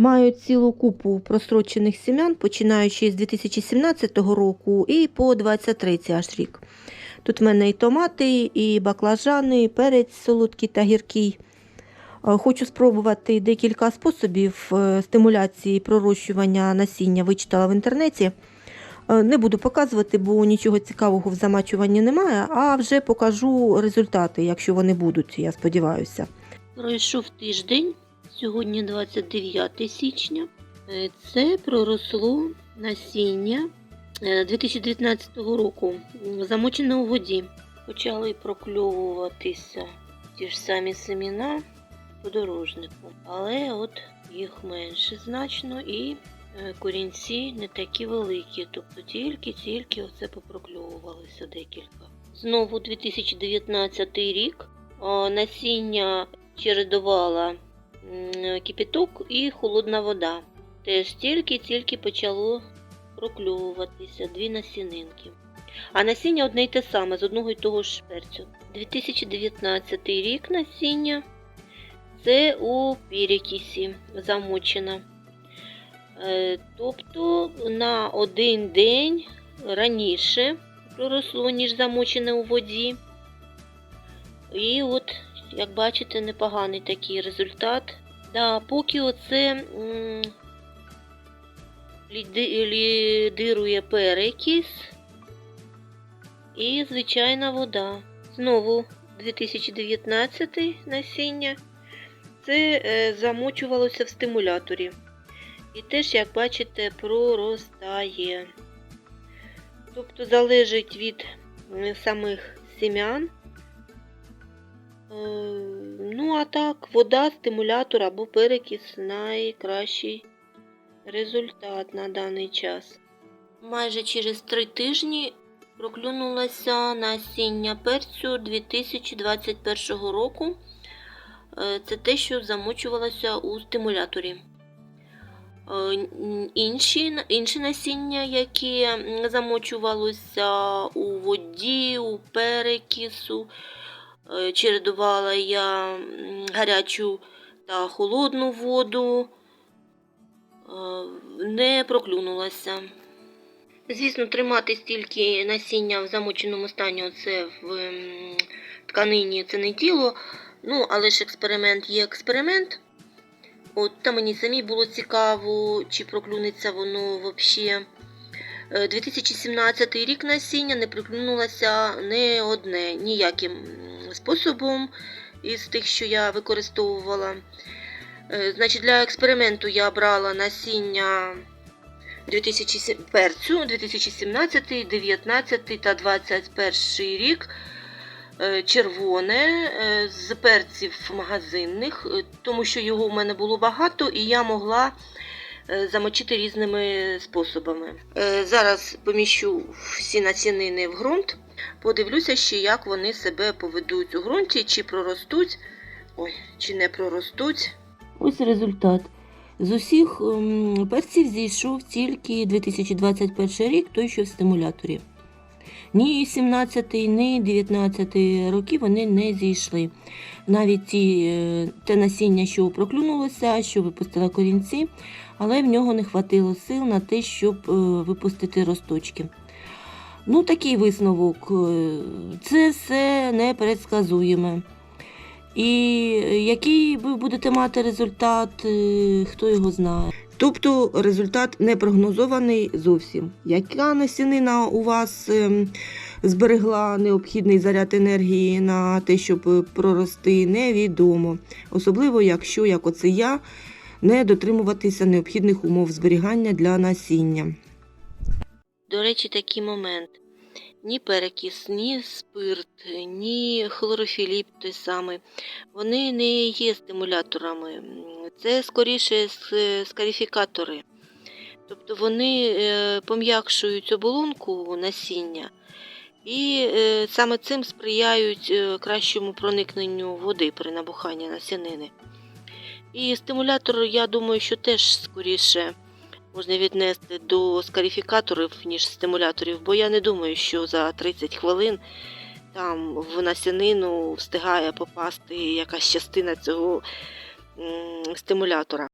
Маю цілу купу прострочених сім'ян, починаючи з 2017 року і по 23 аж рік. Тут в мене і томати, і баклажани, і перець солодкий та гіркий. Е, Хочу спробувати декілька способів е, стимуляції пророщування насіння, вичитала в інтернеті. Е, Не буду показувати, бо нічого цікавого в замачуванні немає, а вже покажу результати, якщо вони будуть, я сподіваюся. Пройшов тиждень, сьогодні 29 січня. Е, Це проросло насіння е, 2019 року, м, замочене у воді. Почали прокльовуватися ті ж самі семіна подорожнику, але от їх менше значно і е, корінці не такі великі, тобто тільки-тільки оце попрокльовувалося декілька. Знову 2019 рік. Насіння чередувала м, кипяток і холодна вода. Теж тільки-тільки почало прокльовуватися дві насінинки. А насіння одне й те саме з одного й того ж перцю. 2019 рік насіння це у перекисі замочена. Е, Тобто на один день раніше проросло, ніж замочене у воді. І от, як бачите, непоганий такий результат. Да, поки оце лідирує перекис і звичайна вода. Знову 2019 насіння. Це е, замочувалося в стимуляторі. І теж, як бачите, проростає. Тобто залежить від самих сім'ян. Е, Ну, а так, вода, стимулятор або перекис найкращий результат на даний час. Майже через три тижні проклюнулося насіння перцю 2021 року. Е, Це те, що замочувалося у стимуляторі. Е, Інші, інші насіння, які замочувалося у воді, у перекису, Е, чередувала я гарячу та холодну воду, е, не проклюнулася. Звісно, тримати стільки насіння в замоченому стані оце в тканині це не тіло. Ну, але ж експеримент є експеримент. От та мені самі було цікаво, чи проклюнеться воно взагалі. 2017 рік насіння не проклюнулося не одне ніяким способом із тих, що я використовувала. Е, Значить, для експерименту я брала насіння 2007 перцю 2017, 19 та 21 рік. е, Червоне е, з перців магазинних, тому що його в мене було багато, і я могла замочити різними способами. Зараз поміщу всі насінини в ґрунт, подивлюся ще, як вони себе поведуть у ґрунті, чи проростуть, ой, чи не проростуть. Ось результат. З усіх ем, перців зійшов тільки 2021 рік, той, що в стимуляторі. Ні 17, ні 19 роки вони не зійшли. Навіть ті, е, те насіння, що проклюнулося, що випустило корінці, але в нього не хватило сил на те, щоб е, випустити росточки. Ну, такий висновок. е, Це все непредсказуєме. І який ви будете мати результат, е, хто його знає. Тобто результат не прогнозований зовсім. Яка насінина у вас ем, зберегла необхідний заряд енергії на те, щоб прорости, невідомо. Особливо, якщо, як оце я, не дотримуватися необхідних умов зберігання для насіння. До речі, такий момент. Ні перекис, ні спирт, ні хлорофіліп той самий. Вони не є стимуляторами. Це скоріше скарифікатори. Тобто вони е, пом'якшують оболонку насіння і е, саме цим сприяють е, кращому проникненню води при набуханні насінини. І стимулятор, я думаю, що теж скоріше можна віднести до скарифікаторів, ніж стимуляторів, бо я не думаю, що за 30 хвилин там в насінину встигає попасти якась частина цього стимулятора.